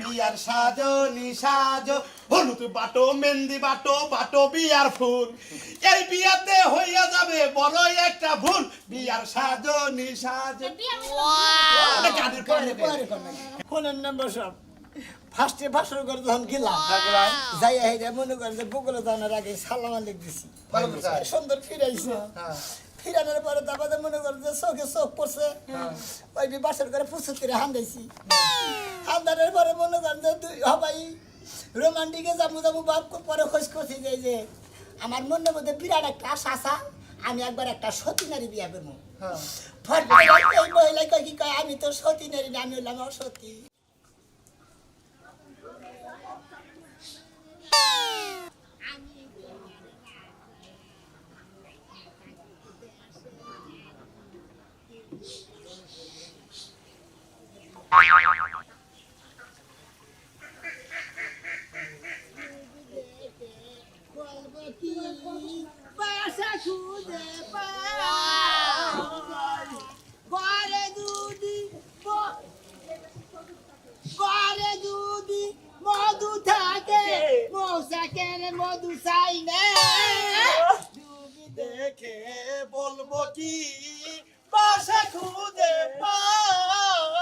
বিয়ার সাজো হলুদ বাটো মেহেন্দি বাটো বাটো বিয়ার ফুল। এই বিয়াতে হইয়া যাবে বড় একটা ভুল। বিয়ার সাজো করবেন ফোনের নাম্বার সব। ফার্স্টে ভাষণ করে যখন গেলাম যাই মনে করেন যে বগুলো জানার আগে সালাম আলিক দিছি। সুন্দর ফিরাইছে ফিরানোর পরে তারপরে মনে করেন যে চোখে চোখ পড়ছে। ওই বি বাসর করে পুষে তীরে হান্দাইছি হান্দানোর পরে মনে করেন যে হবাই রোমান্টিকে যাব যাব বাপ পরে খোঁজ করছি যে যে আমার মনের মধ্যে বিরাট একটা আশা আসা আমি একবার একটা সতী নারী বিয়া করব। ফট করে এই মহিলা কয় কি কয় আমি তো সতী নারী না আমি হলাম অসতী বাসা খুঁজে ঘরে দুদি ঘরে দুদি মধু থাকে মৌসাকের মধু চাই না দেখে বলব কি? খুঁজে পাই না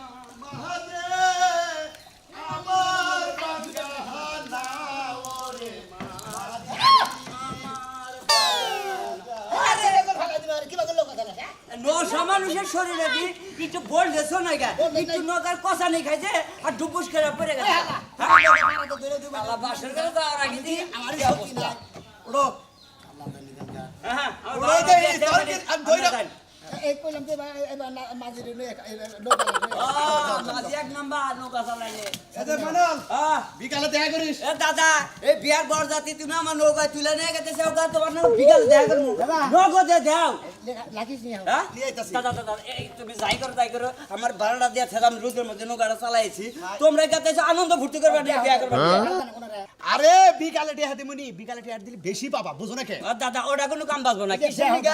একটু বলতেছো না গা। একটু নগার কষা নেই খাইছে আর ডুবুস করে পড়ে গেছে। আল্লাহ। বাসর করে যাওয়ার আগে দি আমার কি অবস্থা। ওড়ো হ্যাঁ, আমার ওড়ো দিয়ে দেয়, তোর কি- আমি দেয়। এই কইলাম যে এবার মাঝি এক নাম্বার নৌকা চালাইলে। এদের মানল আহ, বিকালে দেখা করিস। এ দাদা এই বিয়ার বর জাতি তুমি আমার নৌকায় তুলে নিয়ে গেছে সে ওকা তোমার না বিকাল দেখা করব। নগদে দাও। লাগিস নি হ্যাঁ? নিয়ে আইতাছি। দাদা দাদা এই তুমি যাই করো তাই করো আমার ভাড়াটা দিয়ে থেলাম রোদের মধ্যে নৌকাটা চালাইছি। তোমরা গাতে আনন্দ ফুর্তি করবে বিয়া করবে? আরে বিকালে টেহা দিমুনি বিকালে দিলে বেশি পাবা বুঝো না কে দাদা ওটা কোনো কাম বাজবো না কিসের নিগা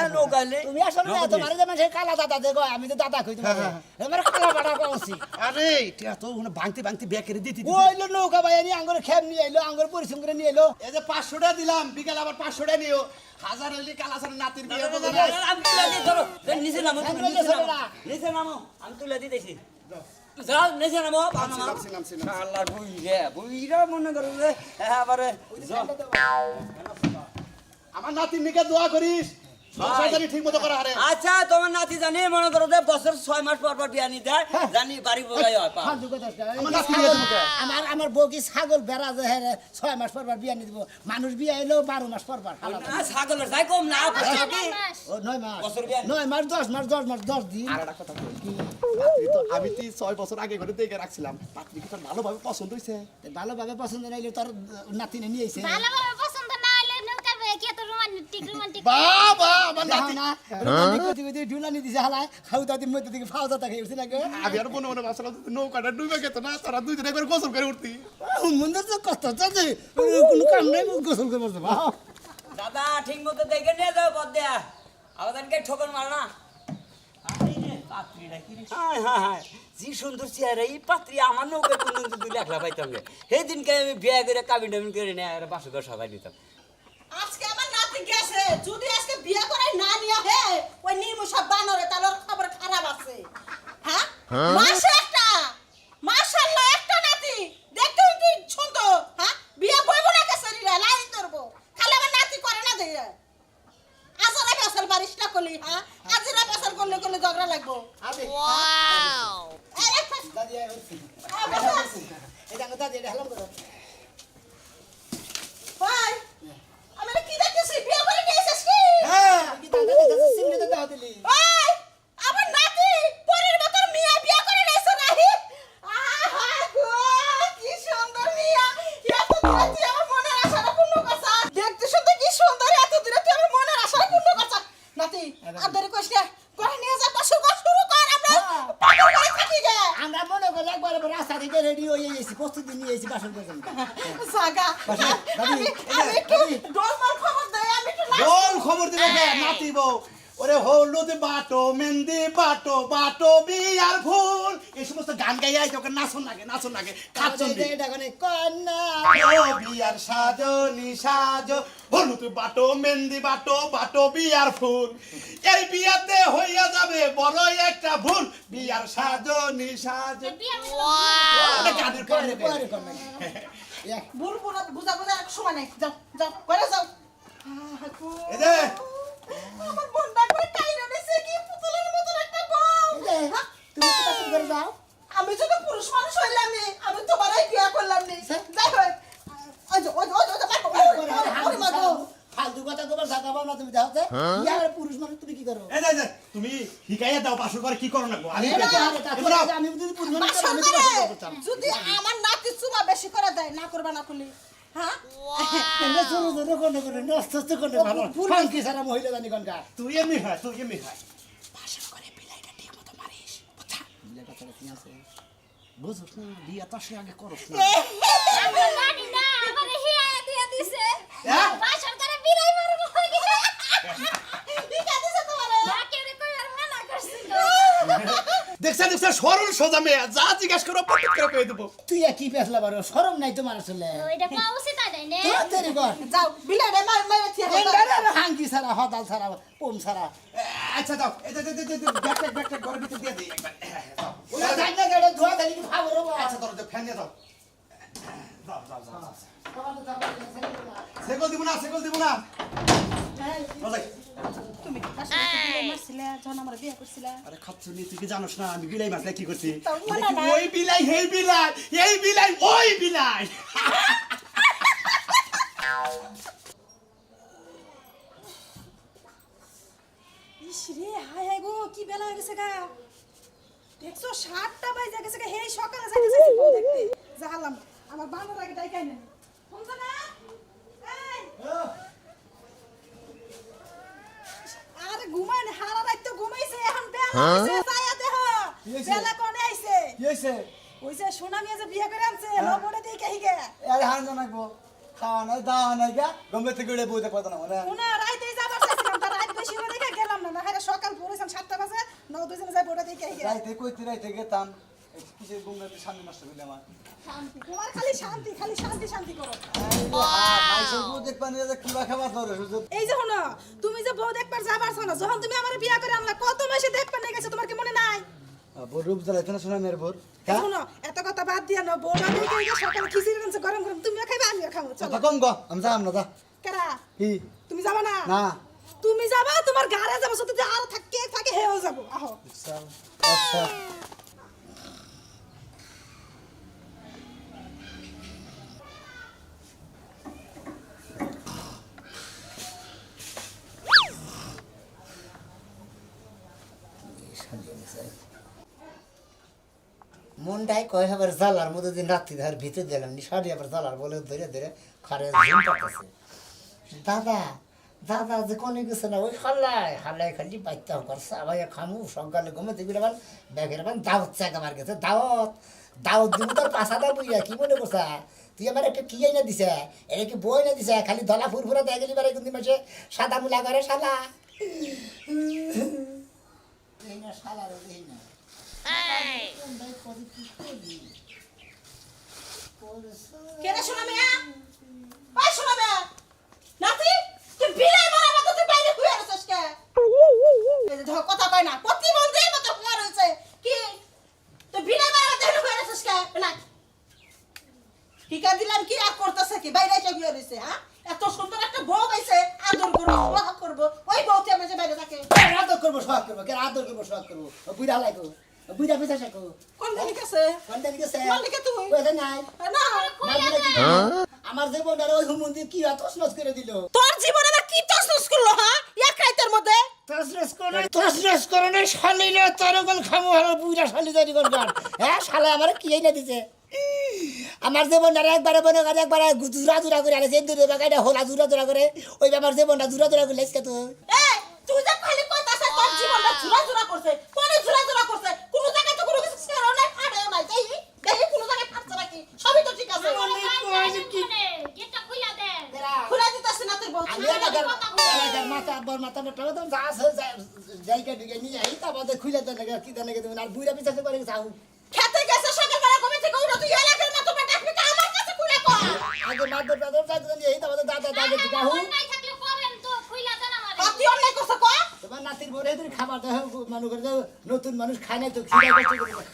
তুমি আসলে তোমার যে মানুষের কালা দাদা দেখো আমি তো দাদা কই তোমার আমার কালা বাড়া কইছি আরে তো ওখানে ভাঙতে ভাঙতে ব্যাগ করে দিতে। ওইলো নৌকা ভাই নিয়ে আঙ্গুর খেম নিয়ে এলো আঙ্গুর পরিশ্রম করে নিয়ে এলো। এই যে পাঁচশোটা দিলাম বিকালে আবার পাঁচশোটা নিও। হাজার হইলে কালাসার নাতির বিয়ে আমি তুলে দিই ধরো। নিচে নামো তুমি নিচে নামো। নিচে নামো আমি তুলে দিতেছি যাও নিচে নামো বুইরে বুইরা মনে করো যে এবারে আমার নাতির নিকে দোয়া করিস। ঠিক মতো করা হারে। আচ্ছা তোমার নাতি জানি মনে করো যে বছর ছয় মাস পর পর বিয়া নি দেয় জানি বাড়ি বোঝাই হয়। আমার? আমার বউ কি ছাগল বেড়া যে হ্যাঁ ছয় মাস পর পর বিয়া নিয়ে দিব? মানুষ বিয়া এলো বারো মাস পর পর। ছাগলের যাই কম না নয় মাস। বছর বিয়া। নি- নয় মাস দশ মাস দশ মাস দশ দিন। আর একটা কথা আমি তো ছয় বছর আগে করে দেখে রাখছিলাম। পাত্রী কি তোর ভালোভাবে পছন্দ হয়েছে ভালোভাবে পছন্দ নাইলে তোর নাতিনে নিয়ে এসে ভালোভাবে পছন্দ না হলে নৌকা কি এত রোমান্টিক রোমান্টিক বাবা আমার নাতি না রোমান্টিক করতে করতে ঢুলানি দিছে হালায়। খাউ তাদের মধ্যে থেকে ফাও দাতা খেয়ে উঠছে না গো? আমি আর মনে মনে ভাবছিলাম যদি নৌকাটা ডুবে গেত না তারা দুইজনে একবার গোসল করে উঠতি। মন্দির তো কষ্ট চাচ্ছে কোনো কাম নাই গোসল করে বসতে দাদা ঠিক মতো দেখে নিয়ে যাও পদ দেয়া। আমাদেরকে ঠোকর মার না। হায় হায় হায়। জি সুন্দর চেহারা এই পাত্রী আমার নৌকায় কোন দুই লাখ পাইতাম সেই দিনকে আমি বিয়ে করে কাবিন টাবিন করে নিয়ে বাসু ঘর দিতাম। আজকে আমার নাতি গেছে যদি আজকে বিয়ে করে না নিয়ে হে ওই নির্মুষা বানরে তাহলে খবর খারাপ আছে। হ্যাঁ? মাসে একটা মাশাআল্লাহ একটা নাতি দেখতে কি সুন্দর হ্যাঁ? বিয়ে বইব না গেছে রে লাইন ধরবো। খালি আমার নাতি করে না দেয়। আজরা ফসল বারিশ না করলি হ্যাঁ? আজরা ফসল করলে করলে ঝগড়া লাগবো। এই, দাদি এই, ফস- এটা দাদি এটা হেলাম করো। ভাই কি দেখতেছি বিয়ে করে নিয়ে এসেছিস কি হ্যাঁ কি দাদা কাছে সিমনে তো দাও দিলি ওই আমার নাতি পরের বছর মিয়া বিয়া করে নিয়েছে নাহি আহা গো কি সুন্দর মিয়া রেডি হয়ে গেছি প্রস্তুতি নিয়ে এসেছি বাসন পর্যন্ত জাগা বাসা, দাদি, আমি এই যে, আমি একটু দাদি। ডলমার খবর দেই আমি একটু নাচ- বল খবর দিবে কে নাতিব ওরে হলুদ বাটো মেহেন্দি বাটো বাটো বিয়ার এই সমস্ত গান গাইয়া তোকে নাচন লাগে নাচন লাগে খাচ্ছন দি। এটা মানে কন্যা। বিয়ার সাজো হলুদ বাটো মেহেন্দি বাটো বাটো বিয়ার ফুল। এই বিয়াতে হইয়া যাবে বড় একটা ভুল। বিয়ার সাজো এটা গানের পরে ভুল বুঝা বুঝা এক সময় নেই। যাও যাও করে যাও। এই যে। আমার মনটা করে কাইরা দিছে কি পুতুলের মতন একটা বউ। তুমি তো করে যাও আমি যদি পুরুষ মানুষ হইলাম নি আমি তোমারই বিয়া করলাম নি যাই হোক ওই যে ওই যে ওই যে, ওই যে দেখো, ওই, ওই, ওই, ওই, মা গো। ফালতু কথা তোমার জায়গা পাও না তুমি যাও তো ইয়ার পুরুষ মানুষ তুমি কি করো এই যে, তুমি শিখাইয়া দাও পাশুর করে কি করো না গো আমি। আমি যদি পুরুষ মানুষ আমি যদি আমার নাতি চুমা বেশি করে দেয় না করবা না করলি হ্যাঁ এমনি ছোট ছোট কোনে করে নষ্ট হচ্ছে কোনে ভালো ফাঙ্কি সারা মহিলা জানি কোনটা তুই এমনি হয় তুই এমনি হয় বুঝছ না বিয়া তো সে আগে করস না। আমার নানি না আমারে হিয়া দিয়া দিছে। হ্যাঁ? বাসর করে বিলাই মারব হগে ঠিক আছে তোমারে। বাকেরে কই আর মানা করছিল দেখছা দেখছা সরল সোজা মেয়ে যা জিজ্ঞাসা করো পকেট করে পেয়ে দেবো। তুই কি পেছলা বারো সরম নাই তোমার আসলে। ওইটা পাওয়া উচিত তাই না? তোর দেরি কর। যাও বিলাইরে মার মারে। থিয়া হাঙ্কি সারা হদাল সারা পোম সারা আচ্ছা দাও এই যে, ব্যাগটা ব্যাগটা ঘরের ভিতর দিয়ে দিই একবার। ওরা জানি না গেলে ধোয়া দালি খাব রে। আচ্ছা যে ফ্যান দিয়ে দাও। দাও দাও দাও সেগল দিব না সেগল দিব না। তুমি আরে খাচ্ছ তুই কি জানোস না আমি বিলাই মাছ কি করছি। ওই বিলাই এই বিলাই এই বিলাই ওই বিলাই ইস রে হায় হায় গো কি বেলা হয়ে গেছে গা দেখছ সাতটা বাজে গেছে গা হেই সকালে যাইতে যাইতে বউ দেখতে জাহালাম আমার বানর আগে ডাইকাই নেন শুনছো না? আরে ঘুমায় না হারা রাত তো ঘুমাইছে এখন বেলা হইছে যায়া দেহ। বেলা কোনে আইছে? কি হয়েছে ওই যে সোনা মিয়া যে বিয়ে করে আনছে লবণে দিয়ে কাহি গে। আরে হান জানাকবো খাওয়া নাই দাওয়া নাই গা। গম্বে থেকে উড়ে বইতে পারতো না মানে সোনা রাইতে যাবার চাইছিলাম তার রাত বেশি হয়ে দেখে গেলাম না না হ্যাঁ সকাল পড়েছিলাম সাতটা বাজে নৌ দুজনে যাই বোটা দিয়ে গে। রাইতে কইতে রাইতে গেতাম। কিসের গঙ্গাতে সামনে নষ্ট করলে আমার। শান্তি তোমার খালি শান্তি খালি শান্তি শান্তি করো। এই যে হলো তুমি যে বউ দেখবার যাবার শোনো যখন তুমি আমার বিয়া করে আনলা কত মাসে দেখবার নিয়ে গেছে তোমার কি মনে নাই? বোর রূপ জ্বালাইতে না শোনা মেয়ের বোর এই শোনো এত কথা বাদ দিয়া না বউটা দেখে এই সকালে খিচুড়ি রানছে গরম গরম তুমিও খাইবে আমিও খাব চলো। কম গো আমি যাম না যা। কেরা? কি? তুমি যাবা না? না। তুমি যাবা তোমার গাড়ে যাব সত্যি আর থাকে থাকে হেও যাব আহো। আচ্ছা। মনটাই কয় আবার জালার মধ্যে দিন রাত্রি ধার ভিতরে দিলাম নিশাড়ি আবার জালার বলে ধরে ধরে খারে দাদা দাদা যে কোনে গেছে না ওই হাল্লাই হাল্লাই খালি বাইতে করছে। আবার খামু সকালে ঘুমাতে গেলে আবার ব্যাগের আবার দাওয়াত চাক আমার কাছে। দাওয়াত দাওয়াত দিব তোর পাশা দাও বুঝা কি মনে করছা? তুই আমার একটা কি না দিছে? এটা কি বই না দিছে? খালি ধলা ফুরফুরা দেয় গেলি বারে কিন্তু মাসে সাদা মুলা করে শালা এই না শালা এই না। কেরে শোনা মেয়া? ওই শোনা মেয়া! নাতি, তুই বিলাই মারা মতো তুই বাইরে শুয়ে আছিস কে? ধর, কথা কয় না, প্রতিবন্ধীর মতো শুয়ে রয়েছে। কি? তুই বিলাই মারা মতো শুয়ে আছিস কে? না। টিকা দিলাম কি, আর করতেছে কি? বাইরে এসে শুয়ে রয়েছে হ্যাঁ? এত সুন্দর একটা বউ পাইছে, আদর করব সোহাগ করব। ওই বউতে আমার যে বাইরে থাকে। আদর করব সোহাগ করব আদর করব সোহাগ করব? বুড়া লাগো। ও বুড়া পিছা শেখো কোন দিকে গেছে কোন দিকে গেছে কোন দিকে তুই? ওইটা নাই না না কি আমার ওই হুমন্দি কি এত নস করে দিল তোর জীবনে আবার কি তসনস করল হ্যাঁ এক রাইতের মধ্যে তসনস করে তসনস করে না শালিলে তরগল খামু হলো বুড়া শালি দাঁড়ি করবার হ্যাঁ শালা আমার কি দিছে আমার যে বোনটা একবারে বনে করে একবারে জুরা জুরা করে আরে যে দূরে বাগাইটা হোলা জুরা জুরা করে ওই আমার যে বোনটা জুরা জুরা করে লেসকে তো তুই যে খালি কইতাছে তোর জীবনটা ঝুরা ঝুরা করছে কোনে ঝুরা ঝুরা করছে? কোন জায়গায় তো কোনো কিছু ছেড়েও নাই ফাটেও নাই যাই দেখি কোন জায়গায় ফাটছে নাকি? সবই তো ঠিক আছে। খুলে দিতেছি না তোর বউ মাথা আব্বার মাথা নটা যা আছে জায়গা দিকে নিয়ে আই তারপর খুলে দেন কি দেন তুমি আর বুইরা বিচার করে যাও। খেতে গেছে সকালবেলা ঘুমিয়ে থেকে উঠো তুই এলাকার মতো পেটে আপনি আমার কাছে খুলে কর। আগে মাদর টাদর যাই দিলে এই তারপর দাদা দাদা দিকে হুম নাই থাকলে করেন তো খুলে দেন আমার অতি অন্যায় করছে কর। তোমার নাতির বলে তুমি খাবার দাও মানুষ করে দাও নতুন মানুষ খায় না তো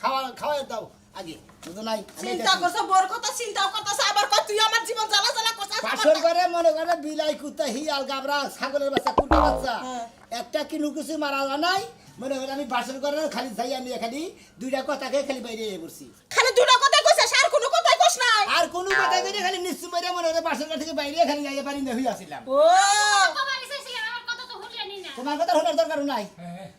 খাওয়া খাওয়াই দাও আগে নাই চিন্তা করছে বোর কথা চিন্তাও করতেছে আবার তুই আমার জীবন জ্বালা জ্বালা করছিস পাশর করে মনে করে বিলাই কুত্তা হিয়াল গাবরা ছাগলের বাচ্চা কুকুর বাচ্চা। হ্যাঁ। একটা কি নুকুসি মারা জানাই মনে করে আমি বাসর করে খালি যাই আমি খালি দুইটা কথাকে খালি বাইরে খালি দুটো কথা কইছিস আর কোনো কথাই নাই। আর কোনো কথা খালি নিশ্চয় মনে করে থেকে বাইরে খালি যাইতে পারি না আসছিলাম ও কবার এসেছিলেন আমার কথা তো শুনলেনই না তোমার কথা শোনার দরকার নাই।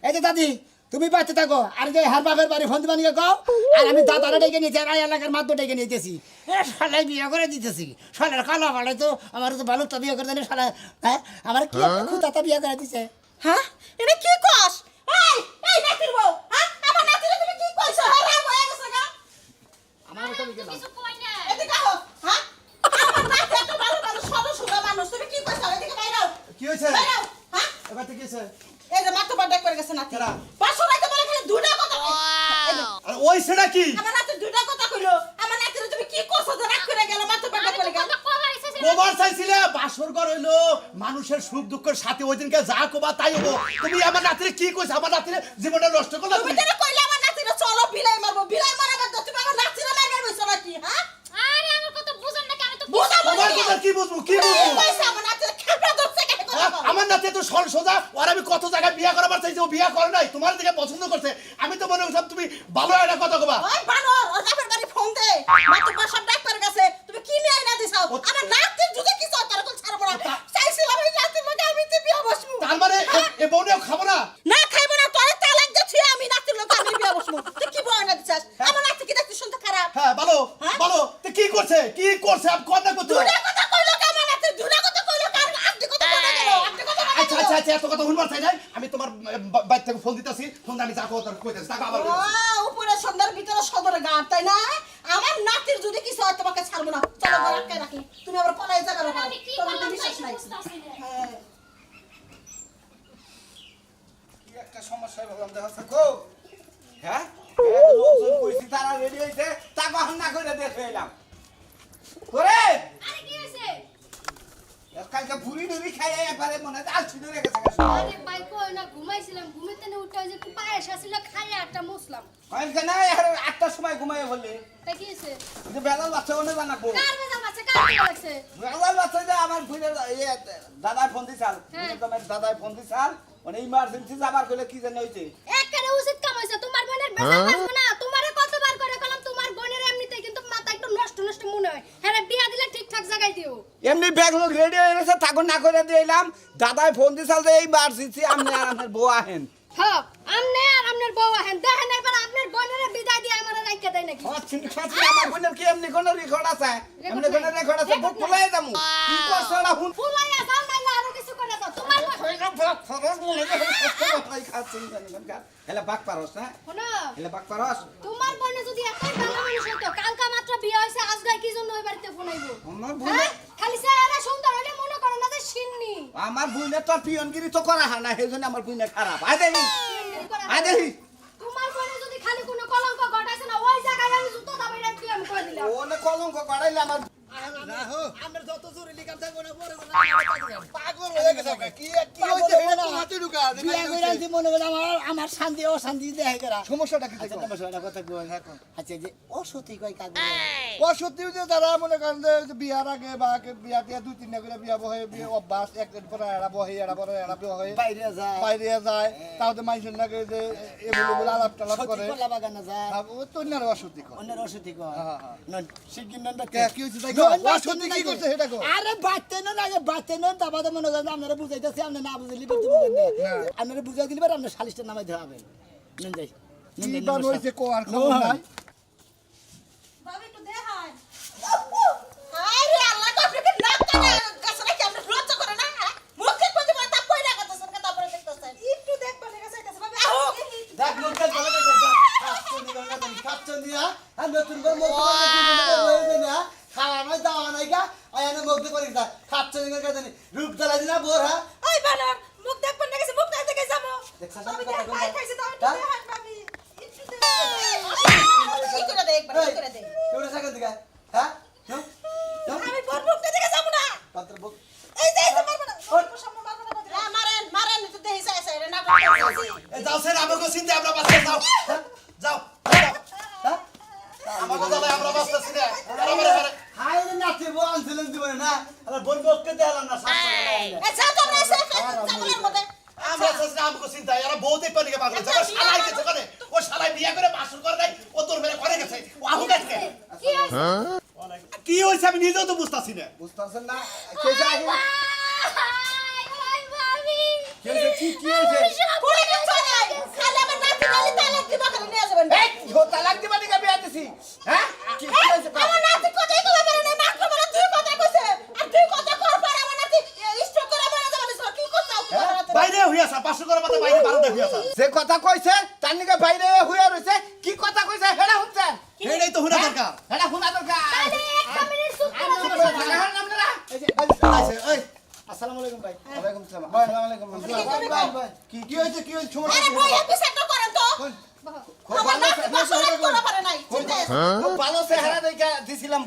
এই যে দাদি তুমি বাচ্চা থাকো। আর যে হার বাপের বাড়ি ফোন দিবানিকে কও আর আমি দাদারা ডেকে নিয়েছি আর এলাকার মাত্র ডেকে নিতেছি। এ শালাই বিয়ে করে দিতেছি। শালার কালো ফালাই তো আমার তো ভালো তো বিয়ে করে দেন শালা হ্যাঁ? আমার কি খুঁতাতা বিয়ে করে দিছে? হ্যাঁ? এটা কি কস? এই এই নাতির বউ হ্যাঁ? আমার নাতিরে তুমি কি কইছো? হ্যাঁ রাগ হয়ে গেছে গা। আমার তো গেলাম কিছু কই না এদিকে আহো হ্যাঁ আমার নাতি এত ভালো ভালো সরল সুগা মানুষ তুমি কি কইছো এদিকে বাইরাও কি হয়েছে বাইরাও হ্যাঁ এবার থেকে গেছে এই যে মাত্র বাড্ডা করে গেছে নাতি। কেডা? পাঁচশো বলে খালি দুটা কথা যে, ওই সেটা কি? আমার নাতি দুটা কথা কইলো। আমার নাতিরে তুমি কি করছ যে রাগ করে গেল? মাত্র বাড্ডা করে গেল। কবার চাইছিলে বাসর ঘর হইল মানুষের সুখ দুঃখের সাথে ওই দিনকে যা কোবা তাই হব। তুমি আমার নাতিরে কি কইছ? আমার নাতিরে জীবনটা নষ্ট করলা তুমি তুমি কেন কইলে আমার নাতিরে চলো বিলাই মারবো বিলাই মারাবার তো তুমি আমার নাতিরে মারবে বইছো নাকি হ্যাঁ আরে আমার কথা বুঝেন না কি আমি তো বুঝা তোমার কথা কি বুঝব কি বুঝব পয়সা আমার নাতিরে খেপড়া ধরছে কেন কথা হ্যাঁ, কও? আমার নাতি তো সর সোজা আর আমি কত জায়গায় বিয়া করাবার চাইছি ও বিয়া করে নাই তোমার দিকে পছন্দ করছে। আমি তো মনে করছিলাম তুমি ভালো একটা কথা কবা। ওই ভালো ও জাফর বাড়ি ফোন দে। মাত্র সব ডাক্তার কাছে তুমি কি নিয়ে আইনা দিছাও? ও- আমার নাতির যদি কিছু হয় তার কোন ছাড়ব না চাইছিলাম এই নাতির মধ্যে আমি তো বিয়া বসবো তার মানে এ- এ বউনেও খাব না না খাইব না তোর তালাক দিচ্ছি আমি নাতির লোক আমি বিয়া বসবো তুই কি বয় না দিছাস আমার নাতি কি দেখতে শুনতে খারাপ হ্যাঁ বলো হ্যাঁ? বলো তো কি করছে কি করছে আমি কথা করতে দুটা কথা কইলো কে আমার নাতি দুটা কথা কইলো কার আদি কথা বলে গেল আদি কথা বলে আচ্ছা আচ্ছা আচ্ছা এত কথা শুনবার চাই নাই আমি তোমার বাইর থেকে ফোন দিতেছি ফোন দিয়ে আমি যা কথা কইতেছি তাকে আবার উপরে সন্ধ্যার ভিতরে সদরে গাঁট তাই না? আমার নাতির যদি কিছু হয় তোমাকে ছাড়বো না। চলো ঘর আটকে রাখি। তুমি আবার পলাই যাবে না তোমার তো বিশ্বাস নাই। না হ্যাঁ। কি একটা সমস্যা বললাম দেখা থাকো হ্যাঁ? লোকজন কইছি তারা রেডি হইছে টাকা হান্না করে দেখে এলাম। করে আরে কি হইছে কালকে ভুড়ি নুড়ি খাইয়ে একবারে মনে হয় আলছি ধরে গেছে। আরে ভাই কই না ঘুমাইছিলাম ঘুমাইতে না উঠে যে পায়েস আসছিল খাইয়া একটা মুসলাম কালকে না আর আটটার সময় ঘুমাইয়ে বললি। তা কি হয়েছে? যে বেলাল বাচ্চা মনে জানাব কার বেজাল বাচ্চা কার লাগছে বেলাল বাচ্চা যে আমার ভুলে ইয়ে দাদাই ফোন দিছাল। হ্যাঁ। তোমার দাদাই ফোন দিছাল। মানে ইমার্জেন্সি যাবার কইলে কি জানি হইছে। একেবারে উচিত কাম হইছে তোমার বোনের বেজাল বাঁচবে না তোমারে কতবার করে কলাম তোমার বোনের এমনিতেই কিন্তু মাথা একটু নষ্ট নষ্ট হয়। দিও। এমনি ঠাকুর দিলাম। দাদাই ফোন দিছাল যে, এই আমি আর আমার বউ আহেন। হ্যাঁ আমনে আর আপনার বউ আহেন। দেখেন এবার আপনার বোনের বিদায় দিয়ে আমার রাইখা দেয় নাকি? খাচ্ছি খাচ্ছি আমার বোনের কি এমনি কোনো রেকর্ড আছে? এমনি কোনো রেকর্ড আছে? বুক ফুলাই যামু কি করছ না হুন ফুলাইয়া যাও নাইলে আরও কিছু করে দাও। তোমার হেলে বাক পারস না শোনো। হেলে বাক পারস? তোমার বোনে যদি এতই ভালো মানুষ হতো কালকা মাত্র বিয়ে হয়েছে আজকাল কি জন্য ওই বাড়িতে ফোনাইবো আমার বোনে হ্যাঁ? খালি চেহারা সুন্দর হলে করো না যে সিন্নি আমার বুইনে তো পিয়নগিরি তো করা হয় না সেই জন্য আমার বুইনে খারাপ। আয় দেখি। আয় দেখি। তোমার বুইনে যদি খালি কোনো কলঙ্ক ঘটাইছে না ওই জায়গায় আমি জুতো দাবাই রাখছি আমি কই দিলাম? ওনে কলঙ্ক ঘটাইলে আমার আমরা যত জরুরি কাম থাকব না বড় পাগল হয়ে গেছে কি কি হইছে এটা তো মাটি ঢুকা বিয়া কি আনছি মনে করে আমার আমার শান্তি অশান্তি দেখাই করা সমস্যাটা কি আচ্ছা কথা কই। আচ্ছা যে অসতি কই কাজ ও যে তারা মনে করেন যে যে বিয়ার আগে বা বিয়া টিয়া দুই তিনটা করে বিয়া বহে বিয়ে অভ্যাস একদিন পরে এরা বহে এরা পরে এরা বহে বাইরে যায়। বাইরে যায়। তাহলে মানুষের নাকি যে এগুলো আলাপ টালাপ করে। বাগানে যায়। অন্যের অন্যের অসতি কয়। হ্যাঁ, হ্যাঁ। নন শিগগির নন কি হইছে কি করছে? সেটা কও। আরে বাচ্চা নন আগে বাচ্চা নন তারপরে মনে করেন আপনারা বুঝাইতেছি আপনি না বুঝাইলি বলতে বুঝেন না। আপনারা বুঝাই দিলে আপনার সালিশটা নামাই দেওয়া হবে। নেন যাই। কি হইছে কো আর খবর নাই? না হ্যাঁ? দিবা তা আহো! দেখ লোকটা ভালো দেখে গঙ্গা খাচ্ছো হ্যাঁ আর নতুন করে মুখ করে দিন হয়ে যায় না খাওয়া নাই দাওয়া নাই গা আয়ানে মুখ করে দিতা খাচ্ছো নি তুমি রূপ জ্বালাই না বোর হ্যাঁ আচ্ছা, যারা শালাই গেছে করে ও শালাই বিয়া করে বাসর করে ও তোর মেরে করে গেছে ও আহু গেছে কি? হয়েছে? আমি নিজেও তো বুঝতাছি না। বুঝতেছেন না ওই ভাবি কেসে কি কি হয়েছে পুরি কিছু নাই খালি আমার নাতি নালি তালাক দিবা খালি নিয়ে যাবেন এই ও তালাক দিবা দিকে বিয়া দিছি হ্যাঁ কি কি হয়েছে কও? আমার নাতি কথাই কবে পারে না মাত্র বলে তুই কথা কইছে আর তুই কথা কর পারে আমার নাতি স্ট্রোক করে মারা যাবে না কি করছাও তুই আমার নাতি? বাইরে হইয়াছা বাসর করে মাথা বাইরে বারোটা হইয়াছা যে কথা কইছে তার নিকে বাইরে হইয়া রইছে কি কথা কইছে হেডা শুনছেন? হেডাই তো হুনা দরকার। হেডা হুনা দরকার। আসসালামু আলাইকুম ভাই। আসসালাম ওয়া আলাইকুম আসসালাম। ভাই, ভাই, কি কি হয়েছে কি হয়েছে? সমস্যা করেন তো খুব ভালো আছে। চেহারা দেখে দিছিলাম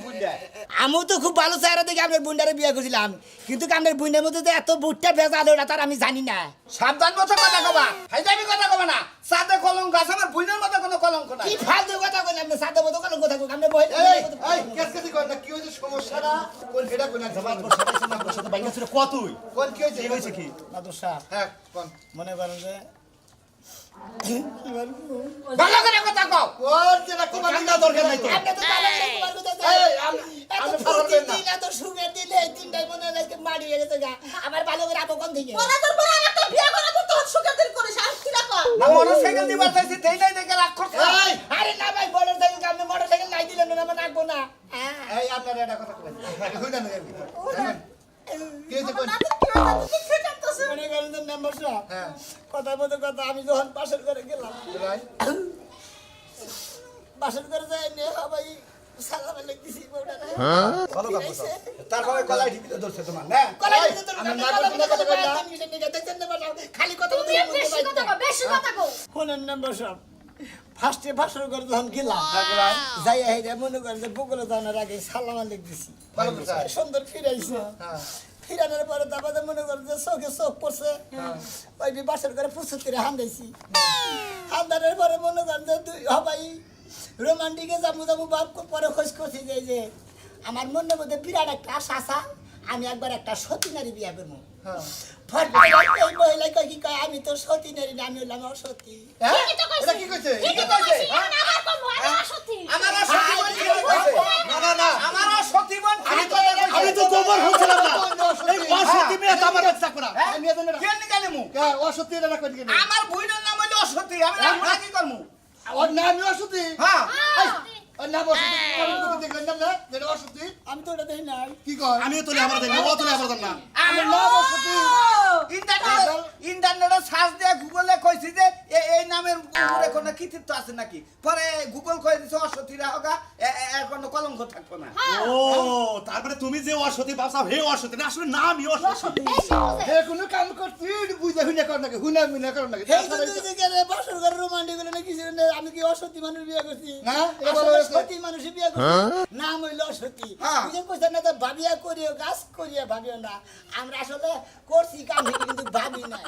আমিও তো খুব ভালো চেহারা দেখে আপনার বুন্ডারে বিয়ে করেছিলাম কিন্তু আপনার বুন্ডার মধ্যে যে এত বুটটা ভেজাল ওটা তার আমি জানি না সাবধান মতো কথা কবা হাইজামি কথা কবা না সাথে কলঙ্ক আছে আমার বুইনের মতো কোনো কলঙ্ক নাই কি ফালতু কথা কইলেন আপনি সাদা মতো কোনো কথা কই আপনি বই এই, এই, কেসকেসি করেন না, কি হয়েছে সমস্যাটা? কোন হেডা কোন একটা ভাই? সাথে বাইরে ছিল কতই কোন কি হয়েছে? কি হয়েছে কি মাদুর সাহেব হ্যাঁ, কোন? মনে করেন যে? ভালো করে কথা কও কোন যেটা কোন কান্না দরকার নাই তো আপনি তো ভালো করে কুমার কথা এই, আমি- আমি ফুর্তি পারবেন না। দিন, এত সুখের দিন, এই মনে আজকে মারি গেছে গা। আমার ভালো করে আপন কোন থেকে পরে তোর পরে আরেকটা বিয়ে করাবো তোর সুখের দিন করিস আর কি রাখো না মোটরসাইকেল দিবার চাইছি তেই নাই দেখে রাগ করছ এই, আরে না ভাই মোটর সাইকেল আপনি মোটর সাইকেল নাই দিলেন না আমি রাখব না। এই, আপনারা এটা কথা কইলেন। হই না, না, কি হয়েছে কোন? মনে যে মেম্বার সাহেব হ্যাঁ, কথা আমি যখন পাশের ঘরে গেলাম ভাই। করে যাই নিয়ে। তারপরে ধরছে তোমার না। কলাই? খালি কথা বলতে বলতে ফোনের নাম্বার সব ফার্স্টে ভাষণ করে যখন গেলাম যাই হেরে মনে করেন যে বগুলো জানার আগে সালাম আলেক দিছি। সুন্দর ফিরাইছে হ্যাঁ। ফিরানোর পরে তারপরে মনে করেন যে চোখে চোখ পড়ছে। ওই যে বাসের করে পুচুর করে হান্দাইছি হান্দানের পরে মনে করেন যে তুই হবাই রোমান্টিকে যাব যাব বাপ পরে খোঁজ করছি যে আমার মনের মধ্যে বিরাট একটা আশা আসা আমি একবার একটা সতী নারী বিয়া করব। হ্যাঁ। কয়? আমি তো সতী নারী না আমি হলাম অসতী। আমি তো গোবর হচ্ছিলাম আমার নাম অসতী আমি কি ওর? হ্যাঁ। ওর নাম। দেখলাম না। আমি তো ওটা দেখি নাই। কি কয়? আমিও তুলে আমার দেন ও তুলে দেন না। অসত্যি। ইন্টারনেটে ইন্টারনেটে সার্চ দিয়ে গুগলে কইছি যে এই নামের উপরে কোনো কৃতিত্ব আছে নাকি? পরে গুগল কই দিছে অসতীরা হোগা এর কোনো কলঙ্ক থাকবে না। ও তারপরে তুমি যে অসতী ভাবছা হে অসতী না আসলে নামই অসতী যে কোনো কাম করছি, এটা বুঝে হুইনা কর নাকি, হুইনা মুইনা কর নাকি। এই তো তুই যে গেলে বাসর ঘরে রোমান্টিক হলো না কিছু না, আমি কি অসতী মানুষ বিয়ে করছি? না, এটা ভালো আসলে হয়েছে। সতী মানুষ বিয়ে করছি। নাম হইল সতী হ্যাঁ। বুঝে কইছেন না তো ভাবিয়া করিও, কাজ করিয়া ভাবিও না। আমরা আসলে করছি, কাজ কিন্তু ভাবি নাই।